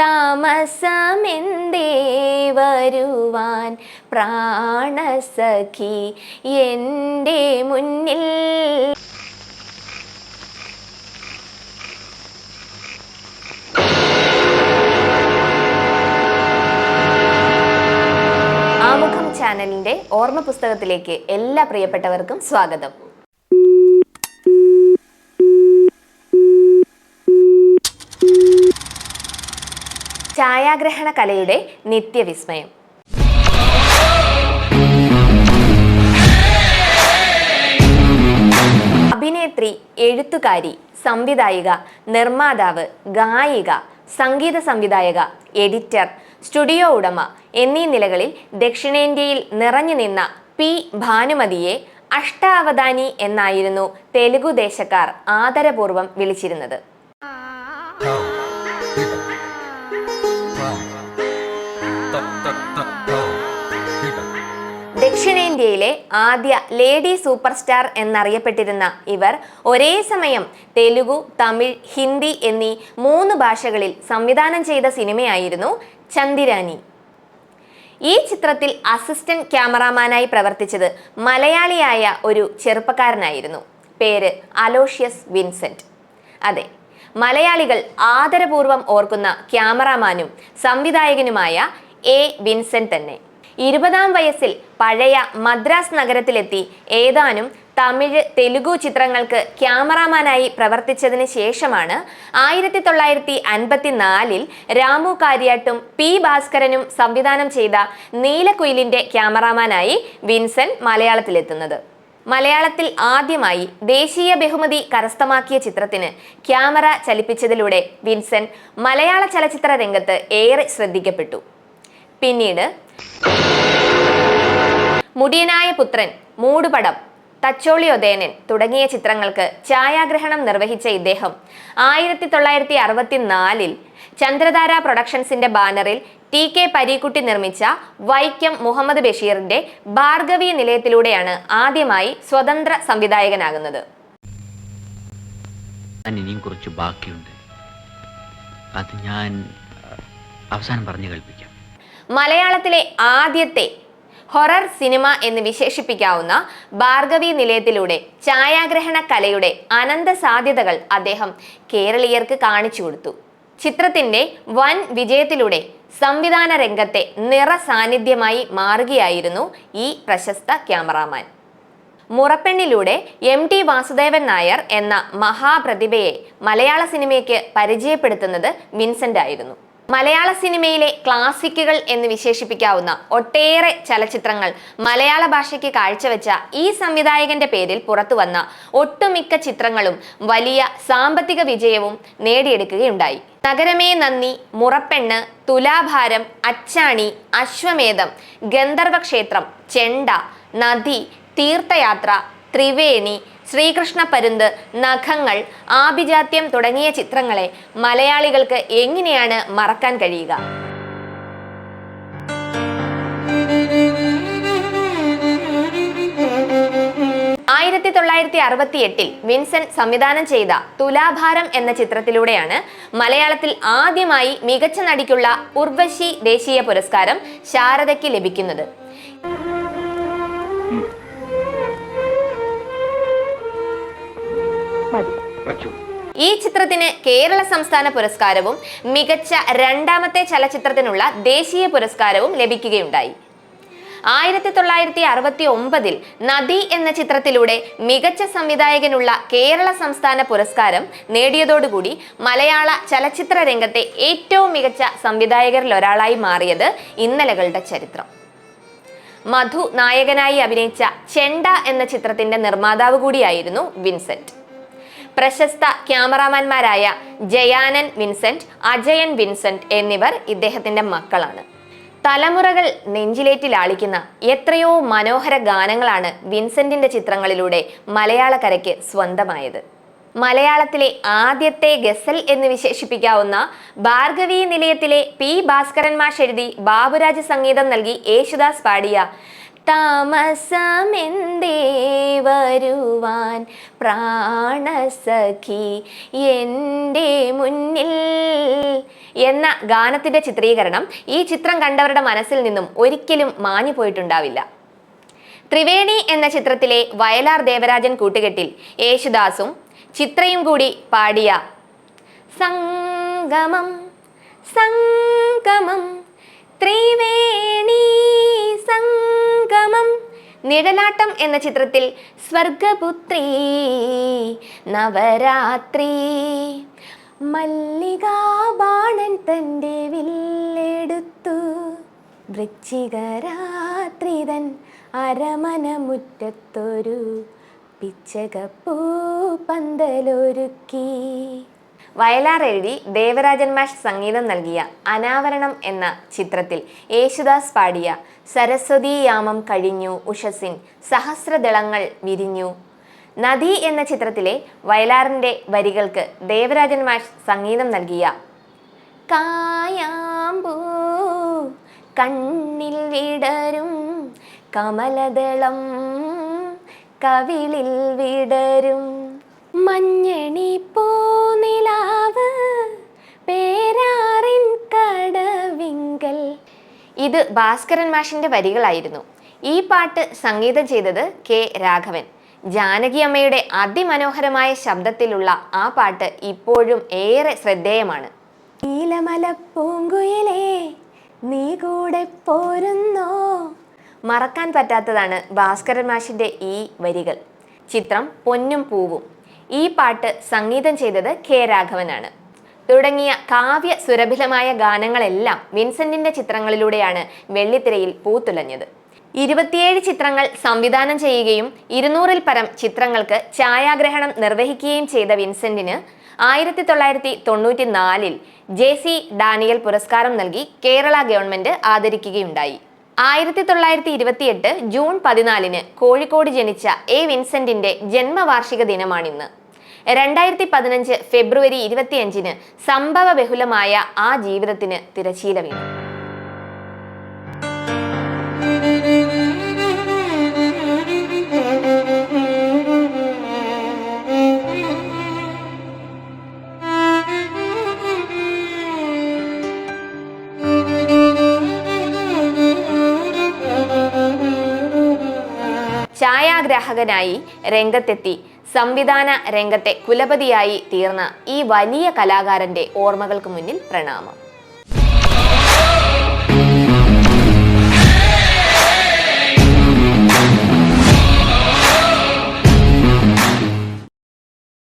താമസമെന്തേ വരുവാൻ പ്രാണസഖി എന്റെ മുന്നിൽ. ആമുഖം ചാനലിന്റെ ഓർമ്മ പുസ്തകത്തിലേക്ക് എല്ലാ പ്രിയപ്പെട്ടവർക്കും സ്വാഗതം. ഛായാഗ്രഹണ കലയുടെ നിത്യവിസ്മയം. അഭിനേത്രി എഴുത്തുകാരി സംവിധായിക നിർമ്മാതാവ് ഗായിക സംഗീത സംവിധായക എഡിറ്റർ സ്റ്റുഡിയോ ഉടമ എന്നീ നിലകളിൽ ദക്ഷിണേന്ത്യയിൽ നിറഞ്ഞു നിന്ന പി. ഭാനുമതിയെ അഷ്ടാവധാനി എന്നായിരുന്നു തെലുഗു ദേശക്കാർ ആദരപൂർവം വിളിച്ചിരുന്നത്. ദക്ഷിണേന്ത്യയിലെ ആദ്യ ലേഡി സൂപ്പർ സ്റ്റാർ എന്നറിയപ്പെട്ടിരുന്ന ഇവർ ഒരേ സമയം തെലുഗു തമിഴ് ഹിന്ദി എന്നീ മൂന്ന് ഭാഷകളിൽ സംവിധാനം ചെയ്ത സിനിമയായിരുന്നു ചന്ദിരാനി. ഈ ചിത്രത്തിൽ അസിസ്റ്റന്റ് ക്യാമറാമാനായി പ്രവർത്തിച്ചത് മലയാളിയായ ഒരു ചെറുപ്പക്കാരനായിരുന്നു. പേര് അലോഷ്യസ് വിൻസെന്റ്. അതെ മലയാളികൾ ആദരപൂർവം ഓർക്കുന്ന ക്യാമറാമാനും സംവിധായകനുമായ എ വിൻസെന്റ് തന്നെ. ഇരുപതാം വയസ്സിൽ പഴയ മദ്രാസ് നഗരത്തിലെത്തി. ഏതാനും തമിഴ് തെലുഗു ചിത്രങ്ങൾക്ക് ക്യാമറാമാനായി പ്രവർത്തിച്ചതിന് ശേഷമാണ് ആയിരത്തി തൊള്ളായിരത്തി അൻപത്തിനാലിൽ രാമു കാര്യാട്ടും പി ഭാസ്കരനും സംവിധാനം ചെയ്ത നീലക്കുയിലിന്റെ ക്യാമറാമാനായി വിൻസെന്റ് മലയാളത്തിലെത്തുന്നത്. മലയാളത്തിൽ ആദ്യമായി ദേശീയ ബഹുമതി കരസ്ഥമാക്കിയ ചിത്രത്തിന് ക്യാമറ ചലിപ്പിച്ചതിലൂടെ വിൻസെന്റ് മലയാള ചലച്ചിത്ര രംഗത്ത് ഏറെ ശ്രദ്ധിക്കപ്പെട്ടു. പിന്നീട് മുടിയനായ പുത്രൻ മൂടുപടം തച്ചോളി തുടങ്ങിയ ചിത്രങ്ങൾക്ക് ഛായാഗ്രഹണം നിർവഹിച്ച ഇദ്ദേഹം ആയിരത്തി തൊള്ളായിരത്തി അറുപത്തിനാലിൽ ചന്ദ്രധാര പ്രൊഡക്ഷൻസിന്റെ ബാനറിൽ ടി കെ പരീക്കുട്ടി നിർമ്മിച്ച വൈക്കം മുഹമ്മദ് ബഷീറിന്റെ ഭാർഗവി നിലയത്തിലൂടെയാണ് ആദ്യമായി സ്വതന്ത്ര സംവിധായകനാകുന്നത്. കുറച്ച് ബാക്കിയുണ്ട്. അത് ഞാൻ അവസാനം പറഞ്ഞു കേൾപ്പിക്കാം. മലയാളത്തിലെ ആദ്യത്തെ ഹൊറർ സിനിമ എന്ന് വിശേഷിപ്പിക്കാവുന്ന ഭാർഗവി നിലയത്തിലൂടെ ഛായാഗ്രഹണ കലയുടെ അനന്ത സാധ്യതകൾ അദ്ദേഹം കേരളീയർക്ക് കാണിച്ചു കൊടുത്തു. ചിത്രത്തിന്റെ വൻ വിജയത്തിലൂടെ സംവിധാന രംഗത്തെ നിറ സാന്നിധ്യമായി മാറുകയായിരുന്നു ഈ പ്രശസ്ത ക്യാമറാമാൻ. മുറപ്പെണ്ണിലൂടെ എം ടി വാസുദേവൻ നായർ എന്ന മഹാപ്രതിഭയെ മലയാള സിനിമയ്ക്ക് പരിചയപ്പെടുത്തുന്നത് വിൻസെന്റ് ആയിരുന്നു മലയാള സിനിമയിലെ ക്ലാസിക്കുകൾ എന്ന് വിശേഷിപ്പിക്കാവുന്ന ഒട്ടേറെ ചലച്ചിത്രങ്ങൾ മലയാള ഭാഷയ്ക്ക് കാഴ്ചവെച്ച ഈ സംവിധായകന്റെ പേരിൽ പുറത്തുവന്ന ഒട്ടുമിക്ക ചിത്രങ്ങളും വലിയ സാമ്പത്തിക വിജയവും നേടിയെടുക്കുകയുണ്ടായി. നഗരമേ നന്ദി മുറപ്പെണ്ണ് തുലാഭാരം അച്ചാണി അശ്വമേധം ഗന്ധർവക്ഷേത്രം ചെണ്ട നദി തീർത്ഥയാത്ര ത്രിവേണി ശ്രീകൃഷ്ണ പരുന്ത് നഖങ്ങൾ ആഭിജാത്യം തുടങ്ങിയ ചിത്രങ്ങളെ മലയാളികൾക്ക് എങ്ങനെയാണ് മറക്കാൻ കഴിയുക? ആയിരത്തി തൊള്ളായിരത്തി അറുപത്തി എട്ടിൽ വിൻസെന്റ് സംവിധാനം ചെയ്ത തുലാഭാരം എന്ന ചിത്രത്തിലൂടെയാണ് മലയാളത്തിൽ ആദ്യമായി മികച്ച നടിക്കുള്ള ഉർവശി ദേശീയ പുരസ്കാരം ശാരദയ്ക്ക് ലഭിക്കുന്നത്. ഈ ചിത്രത്തിന് കേരള സംസ്ഥാന പുരസ്കാരവും മികച്ച രണ്ടാമത്തെ ചലച്ചിത്രത്തിനുള്ള ദേശീയ പുരസ്കാരവും ലഭിക്കുകയുണ്ടായി. ആയിരത്തി തൊള്ളായിരത്തി അറുപത്തി ഒമ്പതിൽ നദി എന്ന ചിത്രത്തിലൂടെ മികച്ച സംവിധായകനുള്ള കേരള സംസ്ഥാന പുരസ്കാരം നേടിയതോടുകൂടി മലയാള ചലച്ചിത്ര രംഗത്തെ ഏറ്റവും മികച്ച സംവിധായകരിൽ ഒരാളായി മാറിയത് ഇന്നലകളുടെ ചരിത്രം. മധു നായകനായി അഭിനയിച്ച ചെണ്ട എന്ന ചിത്രത്തിന്റെ നിർമ്മാതാവ് കൂടിയായിരുന്നു വിൻസെന്റ്. പ്രശസ്ത ക്യാമറാമാൻമാരായ ജയാനൻ വിൻസെന്റ് അജയൻ വിൻസെന്റ് എന്നിവർ ഇദ്ദേഹത്തിന്റെ മക്കളാണ്. തലമുറകൾ നെഞ്ചിലേറ്റിലാളിക്കുന്ന എത്രയോ മനോഹര ഗാനങ്ങളാണ് വിൻസെന്റിന്റെ ചിത്രങ്ങളിലൂടെ മലയാളക്കരയ്ക്ക് സ്വന്തമായത്. മലയാളത്തിലെ ആദ്യത്തെ ഗസൽ എന്ന് വിശേഷിപ്പിക്കാവുന്ന ഭാർഗവി നിലയത്തിലെ പി ഭാസ്കരൻ മാഷ് എഴുതി ബാബുരാജ് സംഗീതം നൽകി യേശുദാസ് പാടിയ താമസമെന്തേ വരുവാൻ പ്രാണസഖി എന്റെ മുന്നിൽ എന്ന ഗാനത്തിന്റെ ചിത്രീകരണം ഈ ചിത്രം കണ്ടവരുടെ മനസ്സിൽ നിന്നും ഒരിക്കലും മാഞ്ഞു പോയിട്ടുണ്ടാവില്ല. ത്രിവേണി എന്ന ചിത്രത്തിലെ വയലാർ ദേവരാജൻ കൂട്ടുകെട്ടിൽ യേശുദാസും ചിത്രയും കൂടി പാടിയ സംഗമം സംഗമം ത്രിവേണി നിഴലാട്ടം എന്ന ചിത്രത്തിൽ സ്വർഗപുത്രി നവരാത്രി. മല്ലികാബാണൻ തന്റെ വില്ലെടുത്തു. വൃശ്ചികരാത്രിതൻ അരമന മുറ്റത്തൊരു പിച്ചകപ്പൂ പന്തലൊരുക്കി. വയലാർ എഴുതി ദേവരാജൻ മാഷ് സംഗീതം നൽകിയ അനാവരണം എന്ന ചിത്രത്തിൽ യേശുദാസ് പാടിയ സരസ്വതീയാമം കഴിഞ്ഞു ഉഷസിൻ സഹസ്രദളങ്ങൾ വിരിഞ്ഞു. നദി എന്ന ചിത്രത്തിലെ വയലാറിന്റെ വരികൾക്ക് ദേവരാജൻ മാഷ് സംഗീതം നൽകിയ കായാമ്പൂ കണ്ണിൽ വിടരും കമലദളം കവിളിൽ വിടരും മഞ്ഞണി ഇത് ഭാസ്കരൻ മാഷിന്റെ വരികളായിരുന്നു. ഈ പാട്ട് സംഗീതം ചെയ്തത് കെ രാഘവൻ. ജാനകി അമ്മയുടെ അതിമനോഹരമായ ശബ്ദത്തിലുള്ള ആ പാട്ട് ഇപ്പോഴും ഏറെ ശ്രദ്ധേയമാണ്. നീ കൂടെ പോരുന്നോ? മറക്കാൻ പറ്റാത്തതാണ് ഭാസ്കരൻ മാഷിന്റെ ഈ വരികൾ. ചിത്രം പൊന്നും പൂവും. ഈ പാട്ട് സംഗീതം ചെയ്തത് കെ രാഘവനാണ്. തുടങ്ങിയ കാവ്യ സുരഭിലമായ ഗാനങ്ങളെല്ലാം വിൻസെന്റിന്റെ ചിത്രങ്ങളിലൂടെയാണ് വെള്ളിത്തിരയിൽ പൂത്തുലഞ്ഞത്. ഇരുപത്തിയേഴ് ചിത്രങ്ങൾ സംവിധാനം ചെയ്യുകയും ഇരുന്നൂറിൽ പരം ചിത്രങ്ങൾക്ക് ഛായാഗ്രഹണം നിർവഹിക്കുകയും ചെയ്ത വിൻസെന്റിന് ആയിരത്തി തൊള്ളായിരത്തി തൊണ്ണൂറ്റി നാലിൽ ജെ സി ഡാനിയൽ പുരസ്കാരം നൽകി കേരള ഗവൺമെന്റ് ആദരിക്കുകയുണ്ടായി. ആയിരത്തി തൊള്ളായിരത്തി ഇരുപത്തിയെട്ട് ജൂൺ പതിനാലിന് കോഴിക്കോട് ജനിച്ച എ വിൻസെന്റിന്റെ ജന്മവാർഷിക ദിനമാണിന്ന്. രണ്ടായിരത്തി പതിനഞ്ച് ഫെബ്രുവരി ഇരുപത്തിയഞ്ചിന് സംഭവ ബഹുലമായ ആ ജീവിതത്തിന് തിരശീല വീണു. ഛായാഗ്രാഹകനായി രംഗത്തെത്തി സംവിധാന രംഗത്തെ കുലപതിയായി തീർന്ന ഈ വലിയ കലാകാരന്റെ ഓർമ്മകൾക്ക് മുന്നിൽ പ്രണാമം.